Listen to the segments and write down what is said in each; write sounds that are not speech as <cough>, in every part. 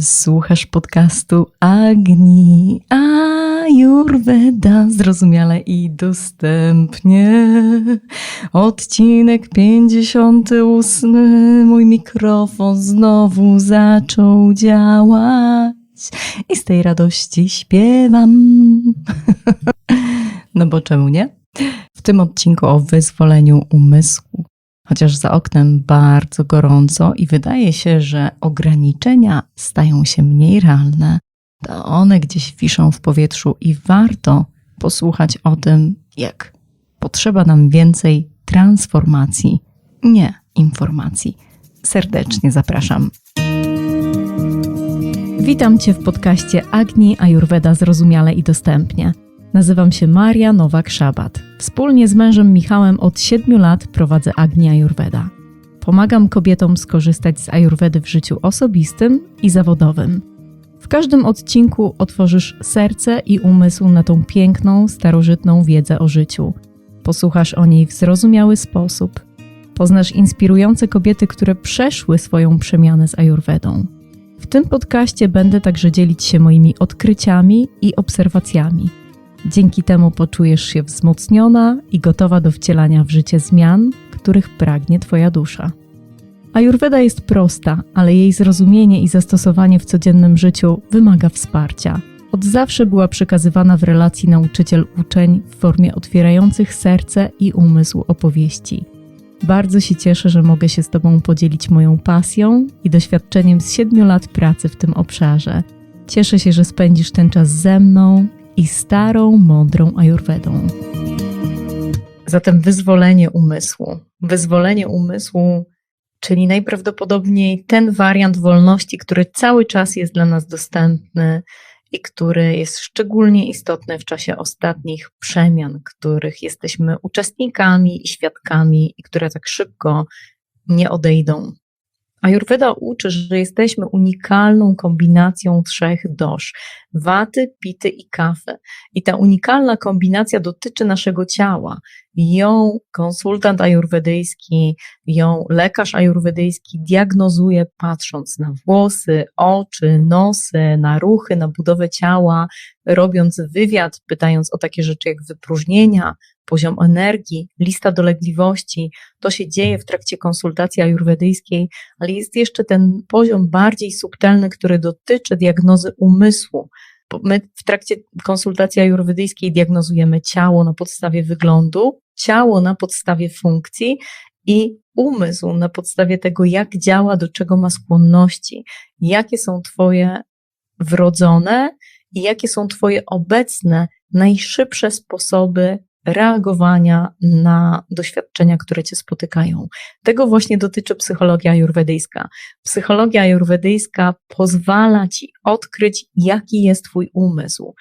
Słuchasz podcastu Agni Ayurveda zrozumiale i dostępnie. Odcinek 58. Mój mikrofon znowu zaczął działać i z tej radości śpiewam. <laughs> No bo czemu nie? W tym odcinku o wyzwoleniu umysłu. Chociaż za oknem bardzo gorąco i wydaje się, że ograniczenia stają się mniej realne, to one gdzieś wiszą w powietrzu i warto posłuchać o tym, jak potrzeba nam więcej transformacji, nie informacji. Serdecznie zapraszam. Witam Cię w podcaście Agni Ayurveda Zrozumiale i Dostępnie. Nazywam się Maria Nowak-Szabat. Wspólnie z mężem Michałem od 7 lat prowadzę Agni Ayurveda. Pomagam kobietom skorzystać z Ayurvedy w życiu osobistym i zawodowym. W każdym odcinku otworzysz serce i umysł na tą piękną, starożytną wiedzę o życiu. Posłuchasz o niej w zrozumiały sposób. Poznasz inspirujące kobiety, które przeszły swoją przemianę z Ayurvedą. W tym podcaście będę także dzielić się moimi odkryciami i obserwacjami – Dzięki temu poczujesz się wzmocniona i gotowa do wcielania w życie zmian, których pragnie Twoja dusza. Ayurveda jest prosta, ale jej zrozumienie i zastosowanie w codziennym życiu wymaga wsparcia. Od zawsze była przekazywana w relacji nauczyciel-uczeń w formie otwierających serce i umysł opowieści. Bardzo się cieszę, że mogę się z Tobą podzielić moją pasją i doświadczeniem z siedmiu lat pracy w tym obszarze. Cieszę się, że spędzisz ten czas ze mną i starą, mądrą ajurwedą. Zatem wyzwolenie umysłu. Wyzwolenie umysłu, czyli najprawdopodobniej ten wariant wolności, który cały czas jest dla nas dostępny i który jest szczególnie istotny w czasie ostatnich przemian, których jesteśmy uczestnikami i świadkami i które tak szybko nie odejdą. Ayurveda uczy, że jesteśmy unikalną kombinacją trzech dosz: waty, pity i kafy. I ta unikalna kombinacja dotyczy naszego ciała. Ją konsultant ajurwedyjski, ją lekarz ajurwedyjski diagnozuje patrząc na włosy, oczy, nosy, na ruchy, na budowę ciała, robiąc wywiad, pytając o takie rzeczy jak wypróżnienia, poziom energii, lista dolegliwości. To się dzieje w trakcie konsultacji ajurwedyjskiej, ale jest jeszcze ten poziom bardziej subtelny, który dotyczy diagnozy umysłu. My w trakcie konsultacji ajurwedyjskiej diagnozujemy ciało na podstawie wyglądu, ciało na podstawie funkcji i umysł na podstawie tego, jak działa, do czego ma skłonności, jakie są Twoje wrodzone i jakie są Twoje obecne, najszybsze sposoby reagowania na doświadczenia, które cię spotykają. Tego właśnie dotyczy psychologia ajurwedyjska. Psychologia ajurwedyjska pozwala ci odkryć, jaki jest twój umysł,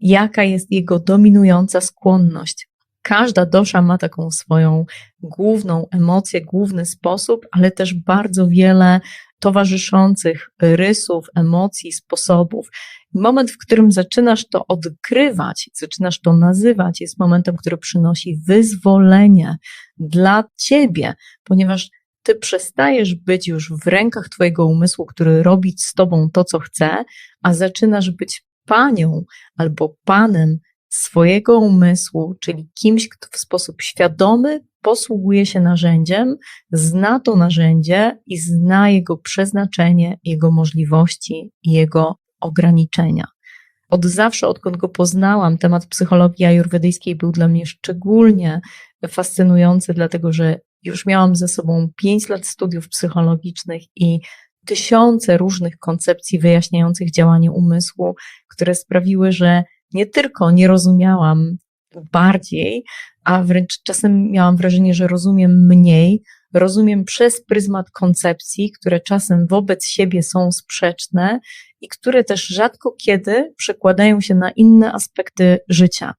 jaka jest jego dominująca skłonność. Każda dosza ma taką swoją główną emocję, główny sposób, ale też bardzo wiele towarzyszących rysów, emocji, sposobów. Moment, w którym zaczynasz to odkrywać, zaczynasz to nazywać, jest momentem, który przynosi wyzwolenie dla ciebie, ponieważ ty przestajesz być już w rękach twojego umysłu, który robi z tobą to, co chce, a zaczynasz być panią albo panem swojego umysłu, czyli kimś, kto w sposób świadomy posługuje się narzędziem, zna to narzędzie i zna jego przeznaczenie, jego możliwości i jego ograniczenia. Od zawsze, odkąd go poznałam, temat psychologii ajurwedyjskiej był dla mnie szczególnie fascynujący, dlatego że już miałam ze sobą pięć lat studiów psychologicznych i tysiące różnych koncepcji wyjaśniających działanie umysłu, które sprawiły, że nie tylko nie rozumiałam bardziej, a wręcz czasem miałam wrażenie, że rozumiem mniej, rozumiem przez pryzmat koncepcji, które czasem wobec siebie są sprzeczne i które też rzadko kiedy przekładają się na inne aspekty życia.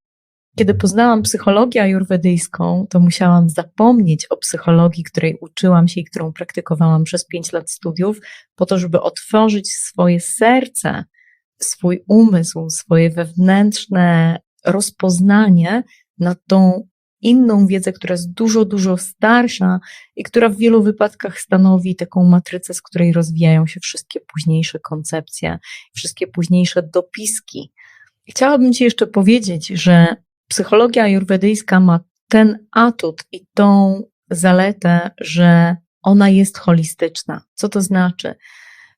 Kiedy poznałam psychologię ajurwedyjską, to musiałam zapomnieć o psychologii, której uczyłam się i którą praktykowałam przez pięć lat studiów, po to, żeby otworzyć swoje serce, swój umysł, swoje wewnętrzne rozpoznanie nad tą inną wiedzę, która jest dużo, dużo starsza i która w wielu wypadkach stanowi taką matrycę, z której rozwijają się wszystkie późniejsze koncepcje, wszystkie późniejsze dopiski. Chciałabym Ci jeszcze powiedzieć, że psychologia ajurwedyjska ma ten atut i tą zaletę, że ona jest holistyczna. Co to znaczy?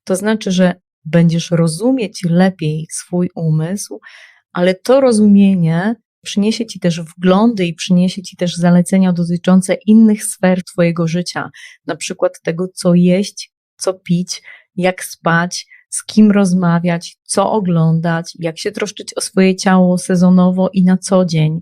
To znaczy, że będziesz rozumieć lepiej swój umysł, ale to rozumienie przyniesie ci też wglądy i przyniesie ci też zalecenia dotyczące innych sfer Twojego życia, na przykład tego, co jeść, co pić, jak spać, z kim rozmawiać, co oglądać, jak się troszczyć o swoje ciało sezonowo i na co dzień,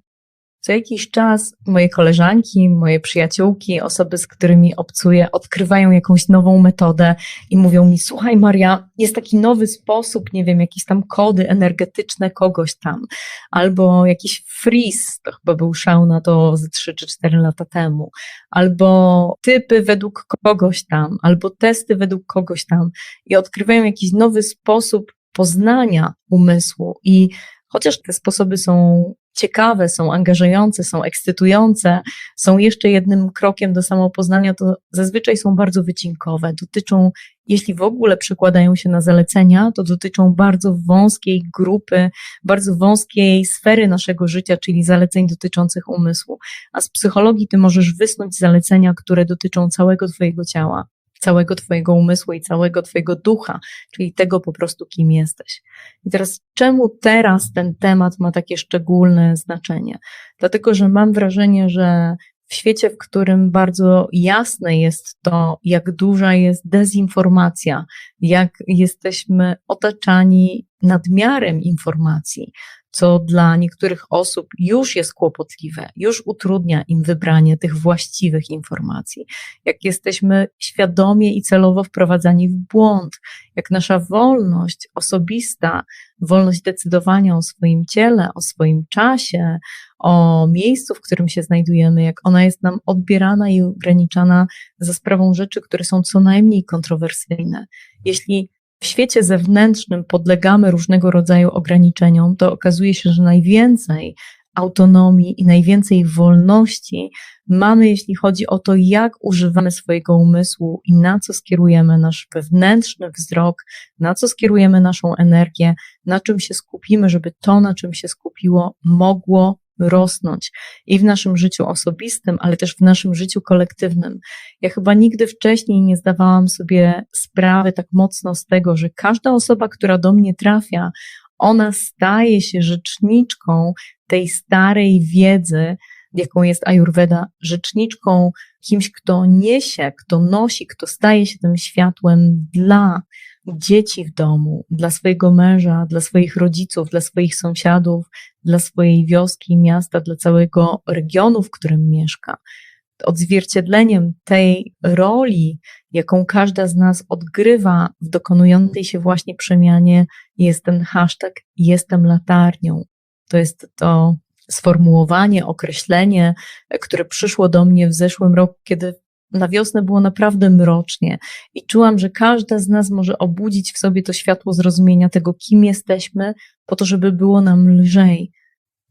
co jakiś czas moje koleżanki, moje przyjaciółki, osoby, z którymi obcuję, odkrywają jakąś nową metodę i mówią mi: Słuchaj, Maria, jest taki nowy sposób, nie wiem, jakieś tam kody energetyczne kogoś tam, albo jakiś freeze, to chyba był szał na to ze 3 czy 4 lata temu, albo typy według kogoś tam, albo testy według kogoś tam i odkrywają jakiś nowy sposób poznania umysłu. I chociaż te sposoby są ciekawe, są angażujące, są ekscytujące, są jeszcze jednym krokiem do samopoznania, to zazwyczaj są bardzo wycinkowe. Dotyczą, jeśli w ogóle przekładają się na zalecenia, to dotyczą bardzo wąskiej grupy, bardzo wąskiej sfery naszego życia, czyli zaleceń dotyczących umysłu. A z psychologii ty możesz wysnuć zalecenia, które dotyczą całego Twojego ciała całego Twojego umysłu i całego Twojego ducha, czyli tego po prostu, kim jesteś. I teraz, czemu teraz ten temat ma takie szczególne znaczenie? Dlatego, że mam wrażenie, że w świecie, w którym bardzo jasne jest to, jak duża jest dezinformacja, jak jesteśmy otaczani nadmiarem informacji, co dla niektórych osób już jest kłopotliwe, już utrudnia im wybranie tych właściwych informacji. Jak jesteśmy świadomie i celowo wprowadzani w błąd, jak nasza wolność osobista, wolność decydowania o swoim ciele, o swoim czasie, o miejscu, w którym się znajdujemy, jak ona jest nam odbierana i ograniczana za sprawą rzeczy, które są co najmniej kontrowersyjne. Jeśli w świecie zewnętrznym podlegamy różnego rodzaju ograniczeniom, to okazuje się, że najwięcej autonomii i najwięcej wolności mamy, jeśli chodzi o to, jak używamy swojego umysłu i na co skierujemy nasz wewnętrzny wzrok, na co skierujemy naszą energię, na czym się skupimy, żeby to, na czym się skupiło, mogło rosnąć i w naszym życiu osobistym, ale też w naszym życiu kolektywnym. Ja chyba nigdy wcześniej nie zdawałam sobie sprawy tak mocno z tego, że każda osoba, która do mnie trafia, ona staje się rzeczniczką tej starej wiedzy, jaką jest Ayurveda, rzeczniczką, kimś, kto niesie, kto nosi, kto staje się tym światłem dla dzieci w domu, dla swojego męża, dla swoich rodziców, dla swoich sąsiadów, dla swojej wioski, miasta, dla całego regionu, w którym mieszka. Odzwierciedleniem tej roli, jaką każda z nas odgrywa w dokonującej się właśnie przemianie, jest ten hashtag Jestem latarnią. To jest to sformułowanie, określenie, które przyszło do mnie w zeszłym roku, kiedy na wiosnę było naprawdę mrocznie i czułam, że każda z nas może obudzić w sobie to światło zrozumienia tego, kim jesteśmy, po to, żeby było nam lżej.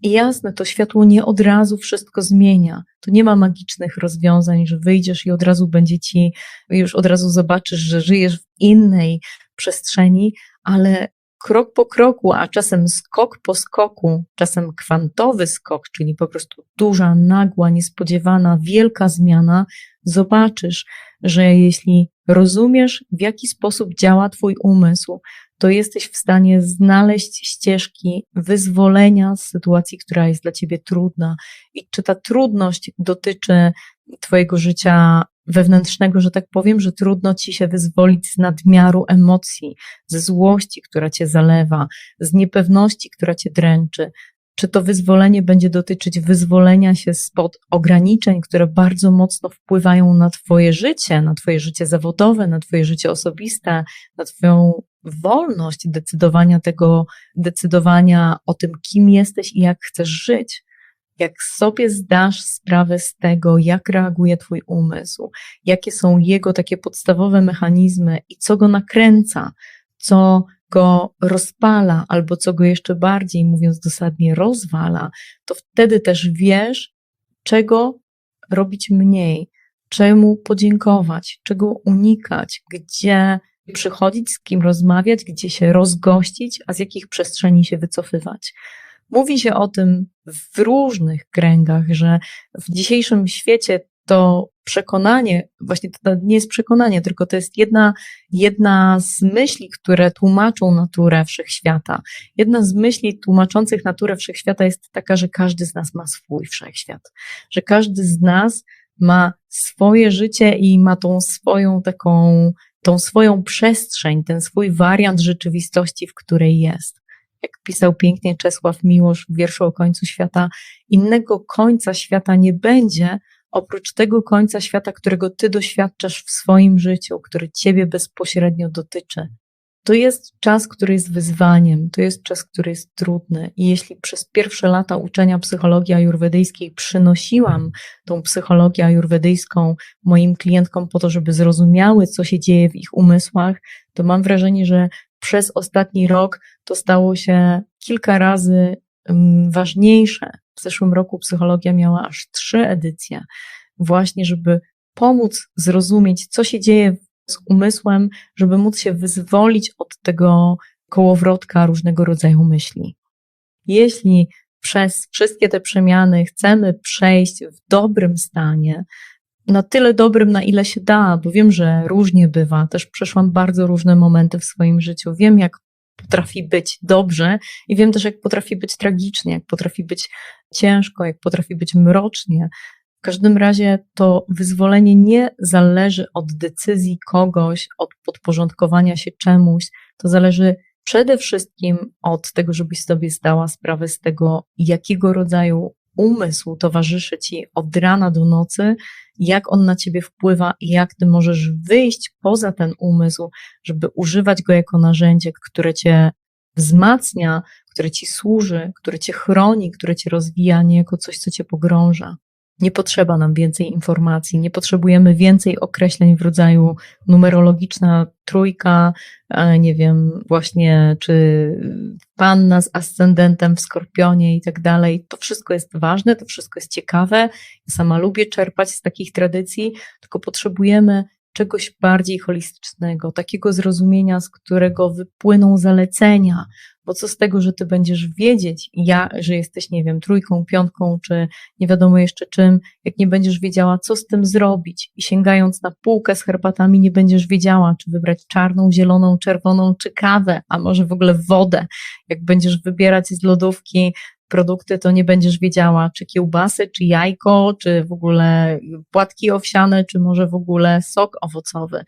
I jasne, to światło nie od razu wszystko zmienia. To nie ma magicznych rozwiązań, że wyjdziesz i od razu będzie ci, już od razu zobaczysz, że żyjesz w innej przestrzeni, ale krok po kroku, a czasem skok po skoku, czasem kwantowy skok, czyli po prostu duża, nagła, niespodziewana, wielka zmiana, zobaczysz, że jeśli rozumiesz, w jaki sposób działa Twój umysł, to jesteś w stanie znaleźć ścieżki wyzwolenia z sytuacji, która jest dla Ciebie trudna. I czy ta trudność dotyczy Twojego życia wewnętrznego, że tak powiem, że trudno ci się wyzwolić z nadmiaru emocji, ze złości, która cię zalewa, z niepewności, która cię dręczy. Czy to wyzwolenie będzie dotyczyć wyzwolenia się spod ograniczeń, które bardzo mocno wpływają na Twoje życie, na Twoje życie zawodowe, na Twoje życie osobiste, na Twoją wolność decydowania tego, decydowania o tym, kim jesteś i jak chcesz żyć? Jak sobie zdasz sprawę z tego, jak reaguje Twój umysł, jakie są jego takie podstawowe mechanizmy i co go nakręca, co go rozpala, albo co go jeszcze bardziej, mówiąc dosadnie, rozwala, to wtedy też wiesz, czego robić mniej, czemu podziękować, czego unikać, gdzie przychodzić, z kim rozmawiać, gdzie się rozgościć, a z jakich przestrzeni się wycofywać. Mówi się o tym w różnych kręgach, że w dzisiejszym świecie to przekonanie, właśnie to nie jest przekonanie, tylko to jest jedna, jedna z myśli, które tłumaczą naturę wszechświata. Jedna z myśli tłumaczących naturę wszechświata jest taka, że każdy z nas ma swój wszechświat, że każdy z nas ma swoje życie i ma tą swoją taką, tą swoją przestrzeń, ten swój wariant rzeczywistości, w której jest. Jak pisał pięknie Czesław Miłosz w wierszu o końcu świata, innego końca świata nie będzie, oprócz tego końca świata, którego ty doświadczasz w swoim życiu, który ciebie bezpośrednio dotyczy. To jest czas, który jest wyzwaniem, to jest czas, który jest trudny. I jeśli przez pierwsze lata uczenia psychologii ajurwedyjskiej przynosiłam tą psychologię ajurwedyjską moim klientkom po to, żeby zrozumiały, co się dzieje w ich umysłach, to mam wrażenie, że przez ostatni rok to stało się kilka razy mm, ważniejsze. W zeszłym roku psychologia miała aż trzy edycje, właśnie żeby pomóc zrozumieć, co się dzieje z umysłem, żeby móc się wyzwolić od tego kołowrotka różnego rodzaju myśli. Jeśli przez wszystkie te przemiany chcemy przejść w dobrym stanie, na tyle dobrym, na ile się da, bo wiem, że różnie bywa. Też przeszłam bardzo różne momenty w swoim życiu. Wiem, jak potrafi być dobrze i wiem też, jak potrafi być tragicznie, jak potrafi być ciężko, jak potrafi być mrocznie. W każdym razie to wyzwolenie nie zależy od decyzji kogoś, od podporządkowania się czemuś. To zależy przede wszystkim od tego, żebyś sobie zdała sprawę z tego, jakiego rodzaju umysł towarzyszy ci od rana do nocy, jak on na ciebie wpływa i jak ty możesz wyjść poza ten umysł, żeby używać go jako narzędzie, które cię wzmacnia, które ci służy, które cię chroni, które cię rozwija, nie jako coś, co cię pogrąża. Nie potrzeba nam więcej informacji, nie potrzebujemy więcej określeń w rodzaju numerologiczna trójka, nie wiem, właśnie, czy panna z ascendentem w skorpionie i tak dalej. To wszystko jest ważne, to wszystko jest ciekawe. Ja sama lubię czerpać z takich tradycji, tylko potrzebujemy czegoś bardziej holistycznego, takiego zrozumienia, z którego wypłyną zalecenia, bo co z tego, że ty będziesz wiedzieć, ja, że jesteś, nie wiem, trójką, piątką, czy nie wiadomo jeszcze czym, jak nie będziesz wiedziała, co z tym zrobić i sięgając na półkę z herbatami, nie będziesz wiedziała, czy wybrać czarną, zieloną, czerwoną, czy kawę, a może w ogóle wodę. Jak będziesz wybierać z lodówki produkty, to nie będziesz wiedziała, czy kiełbasy, czy jajko, czy w ogóle płatki owsiane, czy może w ogóle sok owocowy.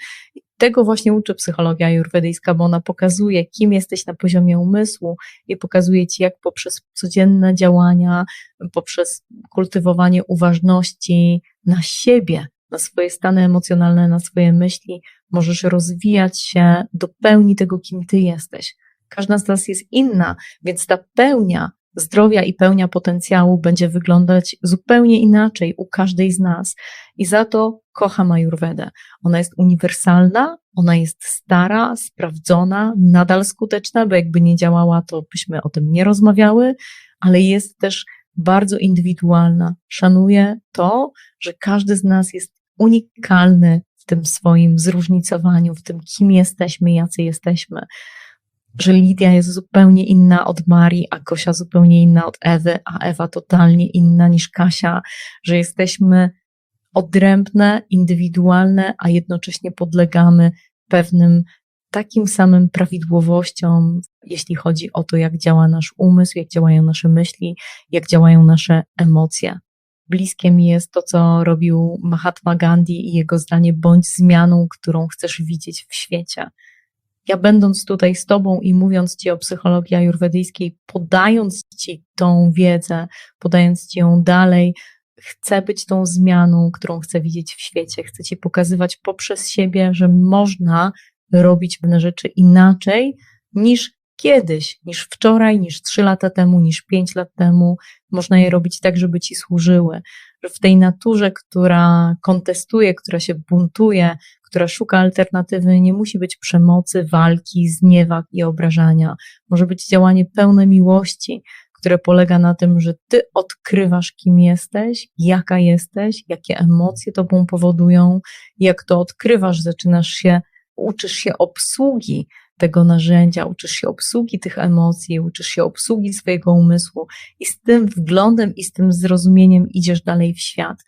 Tego właśnie uczy psychologia ajurwedyjska, bo ona pokazuje, kim jesteś na poziomie umysłu i pokazuje ci, jak poprzez codzienne działania, poprzez kultywowanie uważności na siebie, na swoje stany emocjonalne, na swoje myśli, możesz rozwijać się do pełni tego, kim ty jesteś. Każda z nas jest inna, więc ta pełnia zdrowia i pełnia potencjału będzie wyglądać zupełnie inaczej u każdej z nas. I za to kocham Ayurvedę. Ona jest uniwersalna, ona jest stara, sprawdzona, nadal skuteczna, bo jakby nie działała, to byśmy o tym nie rozmawiały, ale jest też bardzo indywidualna. Szanuję to, że każdy z nas jest unikalny w tym swoim zróżnicowaniu, w tym, kim jesteśmy, jacy jesteśmy że Lidia jest zupełnie inna od Marii, a Kosia zupełnie inna od Ewy, a Ewa totalnie inna niż Kasia, że jesteśmy odrębne, indywidualne, a jednocześnie podlegamy pewnym takim samym prawidłowościom, jeśli chodzi o to, jak działa nasz umysł, jak działają nasze myśli, jak działają nasze emocje. Bliskie mi jest to, co robił Mahatma Gandhi i jego zdanie: bądź zmianą, którą chcesz widzieć w świecie ja będąc tutaj z Tobą i mówiąc Ci o psychologii ajurwedyjskiej, podając Ci tą wiedzę, podając Ci ją dalej, chcę być tą zmianą, którą chcę widzieć w świecie. Chcę Ci pokazywać poprzez siebie, że można robić pewne rzeczy inaczej niż kiedyś, niż wczoraj, niż trzy lata temu, niż pięć lat temu. Można je robić tak, żeby Ci służyły. Że w tej naturze, która kontestuje, która się buntuje, która szuka alternatywy, nie musi być przemocy, walki, zniewag i obrażania. Może być działanie pełne miłości, które polega na tym, że ty odkrywasz, kim jesteś, jaka jesteś, jakie emocje tobą powodują. Jak to odkrywasz, zaczynasz się, uczysz się obsługi tego narzędzia, uczysz się obsługi tych emocji, uczysz się obsługi swojego umysłu i z tym wglądem i z tym zrozumieniem idziesz dalej w świat.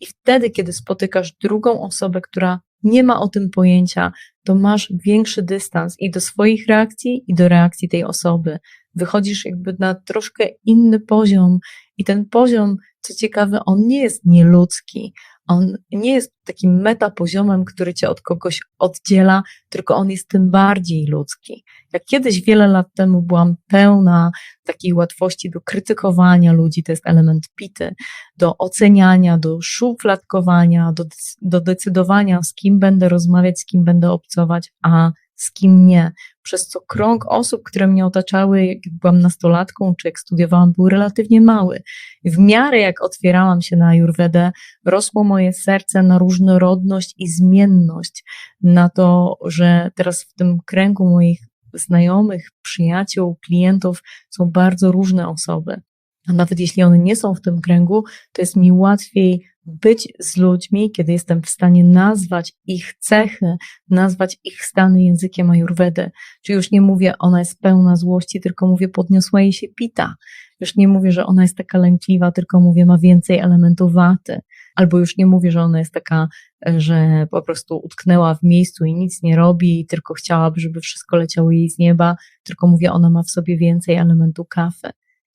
I wtedy, kiedy spotykasz drugą osobę, która nie ma o tym pojęcia, to masz większy dystans i do swoich reakcji, i do reakcji tej osoby. Wychodzisz jakby na troszkę inny poziom, i ten poziom, co ciekawe, on nie jest nieludzki. On nie jest takim metapoziomem, który cię od kogoś oddziela, tylko on jest tym bardziej ludzki. Jak kiedyś wiele lat temu byłam pełna takiej łatwości do krytykowania ludzi, to jest element pity, do oceniania, do szufladkowania, do, do decydowania, z kim będę rozmawiać, z kim będę obcować, a z kim nie. Przez co krąg osób, które mnie otaczały, jak byłam nastolatką, czy jak studiowałam, był relatywnie mały. W miarę jak otwierałam się na Ayurvedę, rosło moje serce na różnorodność i zmienność, na to, że teraz w tym kręgu moich znajomych, przyjaciół, klientów są bardzo różne osoby. A nawet jeśli one nie są w tym kręgu, to jest mi łatwiej być z ludźmi, kiedy jestem w stanie nazwać ich cechy, nazwać ich stany językiem ajurwedy. Czyli już nie mówię, ona jest pełna złości, tylko mówię, podniosła jej się pita. Już nie mówię, że ona jest taka lękliwa, tylko mówię, ma więcej elementów waty. Albo już nie mówię, że ona jest taka, że po prostu utknęła w miejscu i nic nie robi, tylko chciałaby, żeby wszystko leciało jej z nieba, tylko mówię, ona ma w sobie więcej elementu kafy.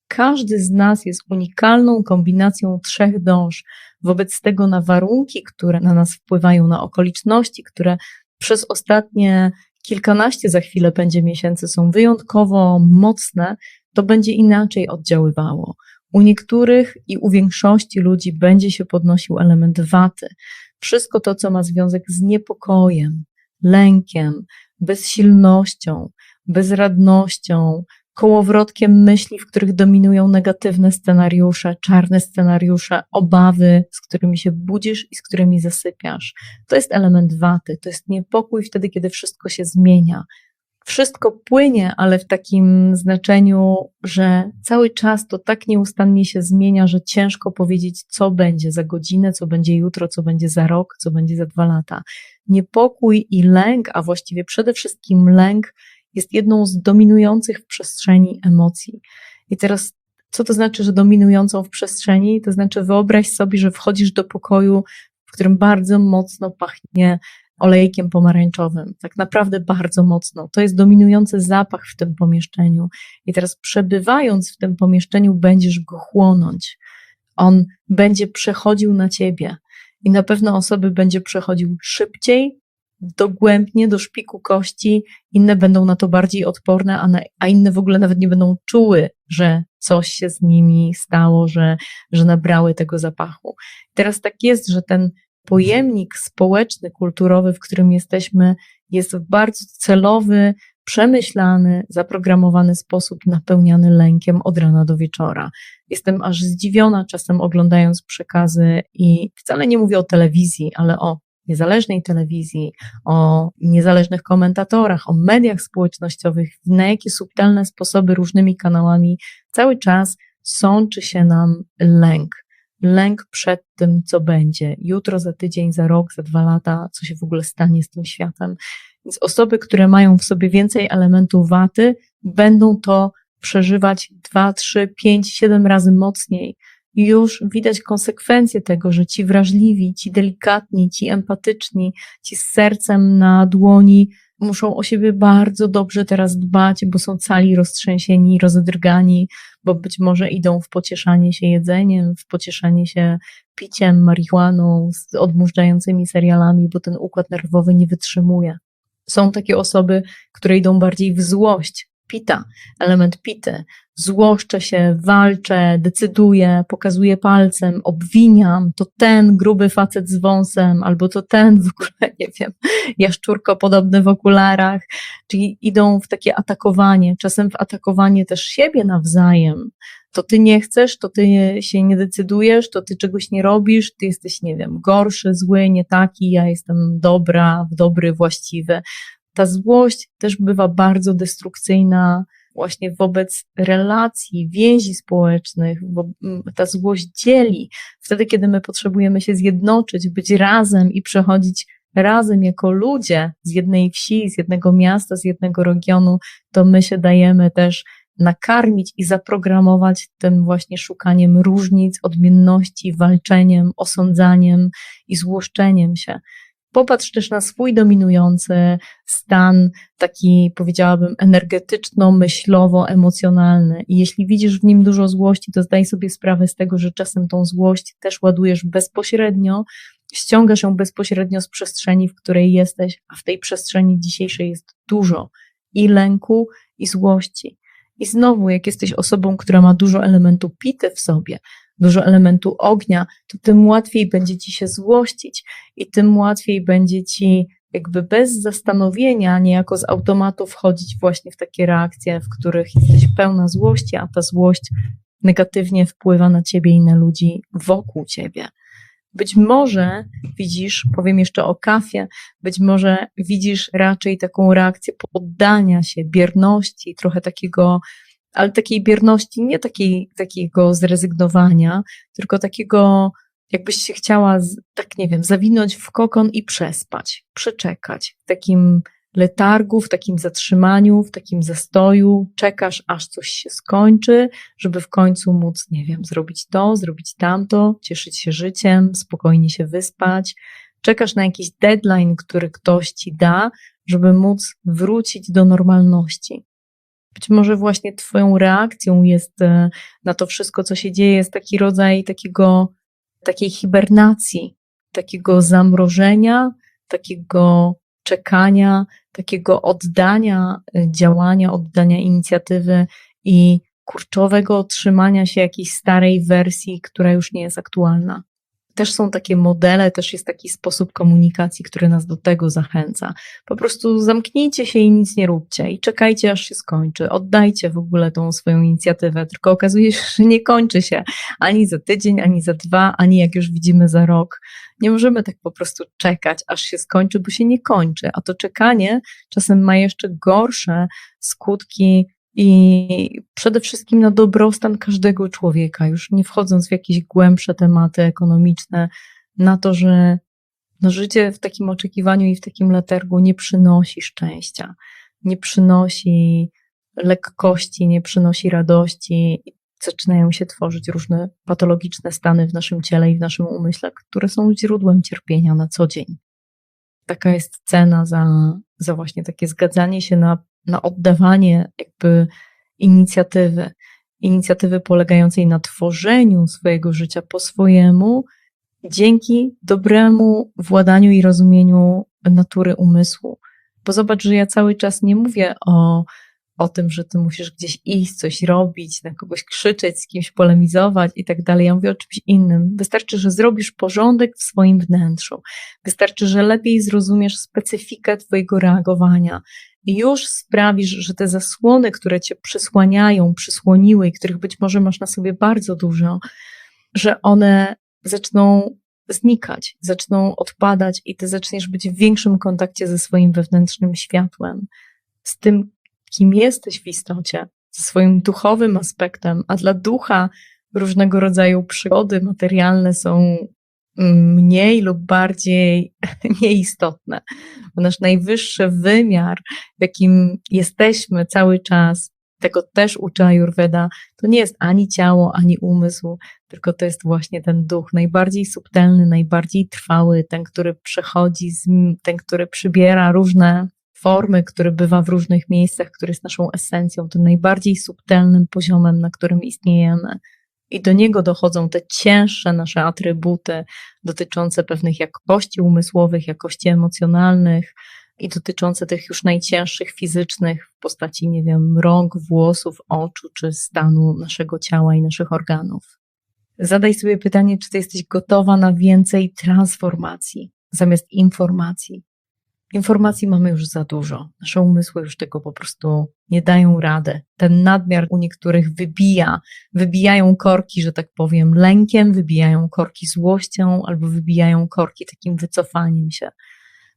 Każdy z nas jest unikalną kombinacją trzech dąż. Wobec tego na warunki, które na nas wpływają, na okoliczności, które przez ostatnie kilkanaście za chwilę będzie miesięcy są wyjątkowo mocne, to będzie inaczej oddziaływało. U niektórych i u większości ludzi będzie się podnosił element waty. Wszystko to, co ma związek z niepokojem, lękiem, bezsilnością, bezradnością, kołowrotkiem myśli, w których dominują negatywne scenariusze, czarne scenariusze, obawy, z którymi się budzisz i z którymi zasypiasz. To jest element waty, to jest niepokój wtedy, kiedy wszystko się zmienia. Wszystko płynie, ale w takim znaczeniu, że cały czas to tak nieustannie się zmienia, że ciężko powiedzieć, co będzie za godzinę, co będzie jutro, co będzie za rok, co będzie za dwa lata. Niepokój i lęk, a właściwie przede wszystkim lęk, jest jedną z dominujących w przestrzeni emocji. I teraz, co to znaczy, że dominującą w przestrzeni? To znaczy, wyobraź sobie, że wchodzisz do pokoju, w którym bardzo mocno pachnie olejkiem pomarańczowym. Tak naprawdę bardzo mocno. To jest dominujący zapach w tym pomieszczeniu. I teraz przebywając w tym pomieszczeniu, będziesz go chłonąć. On będzie przechodził na ciebie. I na pewno osoby będzie przechodził szybciej, dogłębnie do szpiku kości, inne będą na to bardziej odporne, a, na, a inne w ogóle nawet nie będą czuły, że coś się z nimi stało, że, że nabrały tego zapachu. Teraz tak jest, że ten pojemnik społeczny, kulturowy, w którym jesteśmy, jest w bardzo celowy, przemyślany, zaprogramowany sposób napełniany lękiem od rana do wieczora. Jestem aż zdziwiona czasem oglądając przekazy i wcale nie mówię o telewizji, ale o niezależnej telewizji, o niezależnych komentatorach, o mediach społecznościowych, na jakie subtelne sposoby różnymi kanałami cały czas sączy się nam lęk. Lęk przed tym, co będzie jutro, za tydzień, za rok, za dwa lata, co się w ogóle stanie z tym światem. Więc osoby, które mają w sobie więcej elementów waty, będą to przeżywać dwa, trzy, pięć, siedem razy mocniej już widać konsekwencje tego, że ci wrażliwi, ci delikatni, ci empatyczni, ci z sercem na dłoni muszą o siebie bardzo dobrze teraz dbać, bo są cali roztrzęsieni, rozedrgani, bo być może idą w pocieszanie się jedzeniem, w pocieszanie się piciem, marihuaną, z odmurzającymi serialami, bo ten układ nerwowy nie wytrzymuje. Są takie osoby, które idą bardziej w złość, pita, element pity. Złoszczę się, walczę, decyduję, pokazuję palcem, obwiniam, to ten gruby facet z wąsem, albo to ten w ogóle, <laughs> nie wiem, jaszczurko podobny w okularach, czyli idą w takie atakowanie, czasem w atakowanie też siebie nawzajem. To ty nie chcesz, to ty się nie decydujesz, to ty czegoś nie robisz, ty jesteś, nie wiem, gorszy, zły, nie taki, ja jestem dobra, dobry, właściwy ta złość też bywa bardzo destrukcyjna właśnie wobec relacji, więzi społecznych, bo ta złość dzieli. Wtedy, kiedy my potrzebujemy się zjednoczyć, być razem i przechodzić razem jako ludzie z jednej wsi, z jednego miasta, z jednego regionu, to my się dajemy też nakarmić i zaprogramować tym właśnie szukaniem różnic, odmienności, walczeniem, osądzaniem i złoszczeniem się. Popatrz też na swój dominujący stan, taki powiedziałabym energetyczno-myślowo-emocjonalny. I jeśli widzisz w nim dużo złości, to zdaj sobie sprawę z tego, że czasem tą złość też ładujesz bezpośrednio, ściągasz ją bezpośrednio z przestrzeni, w której jesteś, a w tej przestrzeni dzisiejszej jest dużo i lęku, i złości. I znowu, jak jesteś osobą, która ma dużo elementu pity w sobie, dużo elementu ognia, to tym łatwiej będzie ci się złościć i tym łatwiej będzie ci jakby bez zastanowienia, niejako z automatu wchodzić właśnie w takie reakcje, w których jesteś pełna złości, a ta złość negatywnie wpływa na ciebie i na ludzi wokół ciebie. Być może widzisz, powiem jeszcze o kafie, być może widzisz raczej taką reakcję poddania się, bierności, trochę takiego, ale takiej bierności, nie takiej, takiego zrezygnowania, tylko takiego, jakbyś się chciała, tak nie wiem, zawinąć w kokon i przespać, przeczekać, takim letargu, w takim zatrzymaniu, w takim zastoju, czekasz aż coś się skończy, żeby w końcu móc, nie wiem, zrobić to, zrobić tamto, cieszyć się życiem, spokojnie się wyspać. Czekasz na jakiś deadline, który ktoś ci da, żeby móc wrócić do normalności. Być może właśnie Twoją reakcją jest e, na to wszystko, co się dzieje, jest taki rodzaj takiego, takiej hibernacji, takiego zamrożenia, takiego czekania, takiego oddania y, działania, oddania inicjatywy i kurczowego otrzymania się jakiejś starej wersji, która już nie jest aktualna też są takie modele, też jest taki sposób komunikacji, który nas do tego zachęca. Po prostu zamknijcie się i nic nie róbcie i czekajcie, aż się skończy. Oddajcie w ogóle tą swoją inicjatywę, tylko okazuje się, że nie kończy się ani za tydzień, ani za dwa, ani jak już widzimy za rok. Nie możemy tak po prostu czekać, aż się skończy, bo się nie kończy. A to czekanie czasem ma jeszcze gorsze skutki i przede wszystkim na dobrostan każdego człowieka, już nie wchodząc w jakieś głębsze tematy ekonomiczne, na to, że no życie w takim oczekiwaniu i w takim letargu nie przynosi szczęścia, nie przynosi lekkości, nie przynosi radości. Zaczynają się tworzyć różne patologiczne stany w naszym ciele i w naszym umyśle, które są źródłem cierpienia na co dzień. Taka jest cena za, za właśnie takie zgadzanie się na na oddawanie jakby inicjatywy, inicjatywy polegającej na tworzeniu swojego życia po swojemu, dzięki dobremu władaniu i rozumieniu natury umysłu. Bo zobacz, że ja cały czas nie mówię o, o tym, że ty musisz gdzieś iść, coś robić, na kogoś krzyczeć, z kimś polemizować i tak dalej. Ja mówię o czymś innym. Wystarczy, że zrobisz porządek w swoim wnętrzu. Wystarczy, że lepiej zrozumiesz specyfikę twojego reagowania już sprawisz, że te zasłony, które cię przysłaniają, przysłoniły i których być może masz na sobie bardzo dużo, że one zaczną znikać, zaczną odpadać i ty zaczniesz być w większym kontakcie ze swoim wewnętrznym światłem, z tym, kim jesteś w istocie, ze swoim duchowym aspektem, a dla ducha różnego rodzaju przygody materialne są mniej lub bardziej <laughs> nieistotne. Bo nasz najwyższy wymiar, w jakim jesteśmy cały czas, tego też uczy Ayurveda, to nie jest ani ciało, ani umysł, tylko to jest właśnie ten duch, najbardziej subtelny, najbardziej trwały, ten, który przechodzi, ten, który przybiera różne formy, który bywa w różnych miejscach, który jest naszą esencją, tym najbardziej subtelnym poziomem, na którym istniejemy. I do niego dochodzą te cięższe nasze atrybuty dotyczące pewnych jakości umysłowych, jakości emocjonalnych i dotyczące tych już najcięższych fizycznych w postaci, nie wiem, rąk, włosów, oczu czy stanu naszego ciała i naszych organów. Zadaj sobie pytanie, czy ty jesteś gotowa na więcej transformacji zamiast informacji. Informacji mamy już za dużo. Nasze umysły już tego po prostu nie dają rady. Ten nadmiar u niektórych wybija, wybijają korki, że tak powiem, lękiem, wybijają korki złością albo wybijają korki takim wycofaniem się.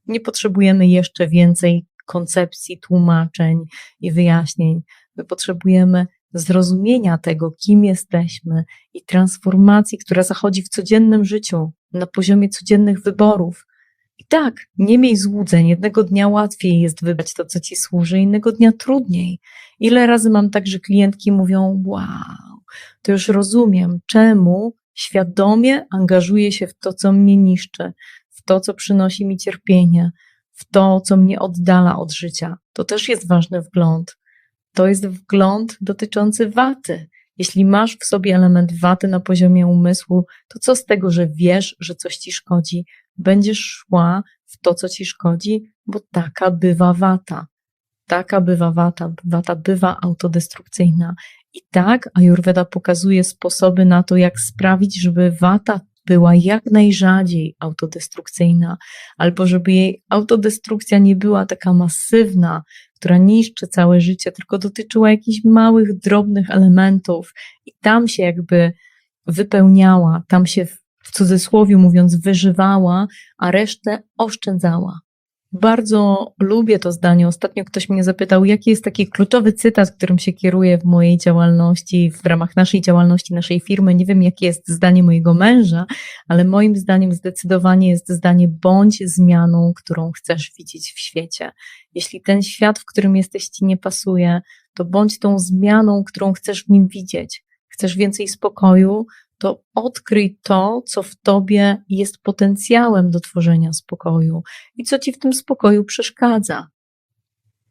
Nie potrzebujemy jeszcze więcej koncepcji, tłumaczeń i wyjaśnień. My potrzebujemy zrozumienia tego, kim jesteśmy i transformacji, która zachodzi w codziennym życiu, na poziomie codziennych wyborów. I tak, nie miej złudzeń. Jednego dnia łatwiej jest wybrać to, co ci służy, innego dnia trudniej. Ile razy mam tak, że klientki mówią: Wow, to już rozumiem, czemu świadomie angażuję się w to, co mnie niszczy, w to, co przynosi mi cierpienie, w to, co mnie oddala od życia. To też jest ważny wgląd. To jest wgląd dotyczący waty. Jeśli masz w sobie element waty na poziomie umysłu, to co z tego, że wiesz, że coś ci szkodzi? Będziesz szła w to, co ci szkodzi, bo taka bywa wata. Taka bywa wata. Wata bywa autodestrukcyjna. I tak Ayurveda pokazuje sposoby na to, jak sprawić, żeby wata była jak najrzadziej autodestrukcyjna, albo żeby jej autodestrukcja nie była taka masywna, która niszczy całe życie, tylko dotyczyła jakichś małych, drobnych elementów i tam się jakby wypełniała, tam się w cudzysłowie mówiąc wyżywała, a resztę oszczędzała. Bardzo lubię to zdanie. Ostatnio ktoś mnie zapytał, jaki jest taki kluczowy cytat, którym się kieruję w mojej działalności, w ramach naszej działalności, naszej firmy. Nie wiem, jakie jest zdanie mojego męża, ale moim zdaniem zdecydowanie jest zdanie: bądź zmianą, którą chcesz widzieć w świecie. Jeśli ten świat, w którym jesteś, ci nie pasuje, to bądź tą zmianą, którą chcesz w nim widzieć. Chcesz więcej spokoju, to odkryj to, co w tobie jest potencjałem do tworzenia spokoju i co ci w tym spokoju przeszkadza.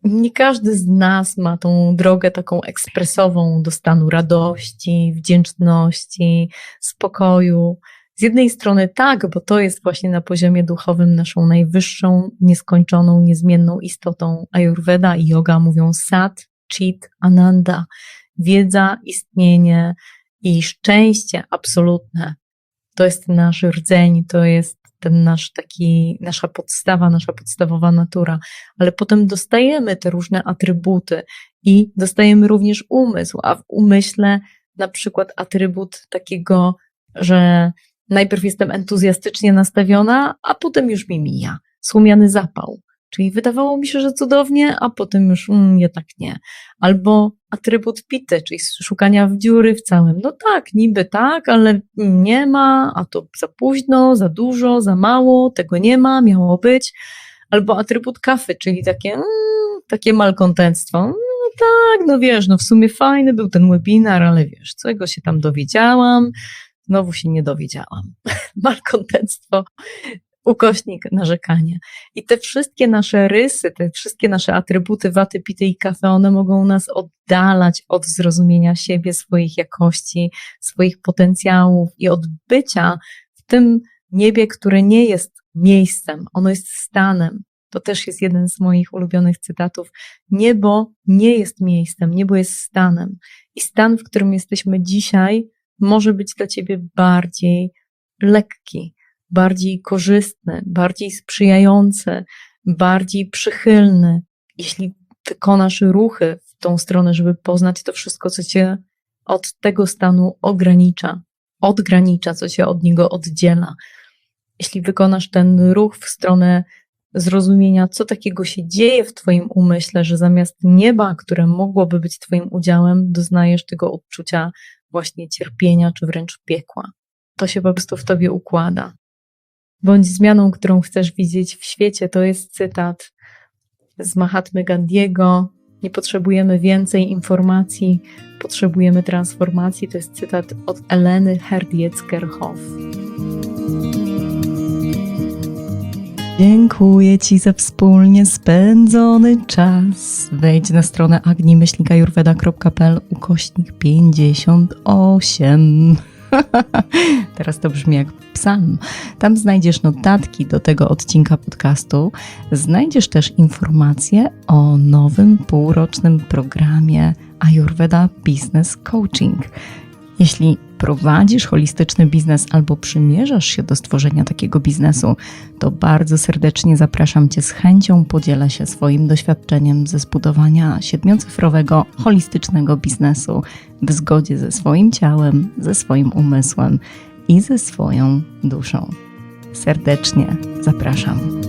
Nie każdy z nas ma tą drogę taką ekspresową do stanu radości, wdzięczności, spokoju. Z jednej strony tak, bo to jest właśnie na poziomie duchowym naszą najwyższą, nieskończoną, niezmienną istotą. Ayurveda i yoga mówią sat, chit, ananda. Wiedza, istnienie, i szczęście absolutne to jest nasz rdzeń, to jest ten nasz taki, nasza podstawa, nasza podstawowa natura, ale potem dostajemy te różne atrybuty i dostajemy również umysł, a w umyśle na przykład atrybut takiego, że najpierw jestem entuzjastycznie nastawiona, a potem już mi mija. Słomiany zapał. Czyli wydawało mi się, że cudownie, a potem już mm, jednak nie. Albo atrybut pity, czyli szukania w dziury w całym. No tak, niby tak, ale nie ma, a to za późno, za dużo, za mało, tego nie ma, miało być. Albo atrybut kafy, czyli takie, mm, takie malkontentstwo. No tak, no wiesz, no w sumie fajny był ten webinar, ale wiesz, czego się tam dowiedziałam, znowu się nie dowiedziałam. <laughs> malkontentstwo ukośnik narzekanie. I te wszystkie nasze rysy, te wszystkie nasze atrybuty waty, pity i kafe, one mogą nas oddalać od zrozumienia siebie, swoich jakości, swoich potencjałów i od bycia w tym niebie, które nie jest miejscem, ono jest stanem. To też jest jeden z moich ulubionych cytatów. Niebo nie jest miejscem, niebo jest stanem. I stan, w którym jesteśmy dzisiaj, może być dla ciebie bardziej lekki, bardziej korzystny, bardziej sprzyjający, bardziej przychylny, jeśli wykonasz ruchy w tą stronę, żeby poznać to wszystko, co cię od tego stanu ogranicza, odgranicza, co cię od niego oddziela. Jeśli wykonasz ten ruch w stronę zrozumienia, co takiego się dzieje w Twoim umyśle, że zamiast nieba, które mogłoby być Twoim udziałem, doznajesz tego odczucia właśnie cierpienia czy wręcz piekła. To się po prostu w Tobie układa bądź zmianą, którą chcesz widzieć w świecie. To jest cytat z Mahatmy Gandiego. Nie potrzebujemy więcej informacji, potrzebujemy transformacji. To jest cytat od Eleny Herdiec-Kerhoff. Dziękuję Ci za wspólnie spędzony czas. Wejdź na stronę agnimyślnikajurweda.pl ukośnik 58. <laughs> Teraz to brzmi jak psalm. Tam znajdziesz notatki do tego odcinka podcastu. Znajdziesz też informacje o nowym półrocznym programie Ayurveda Business Coaching. Jeśli prowadzisz holistyczny biznes albo przymierzasz się do stworzenia takiego biznesu, to bardzo serdecznie zapraszam Cię z chęcią podzielę się swoim doświadczeniem ze zbudowania siedmiocyfrowego holistycznego biznesu w zgodzie ze swoim ciałem, ze swoim umysłem i ze swoją duszą. Serdecznie zapraszam.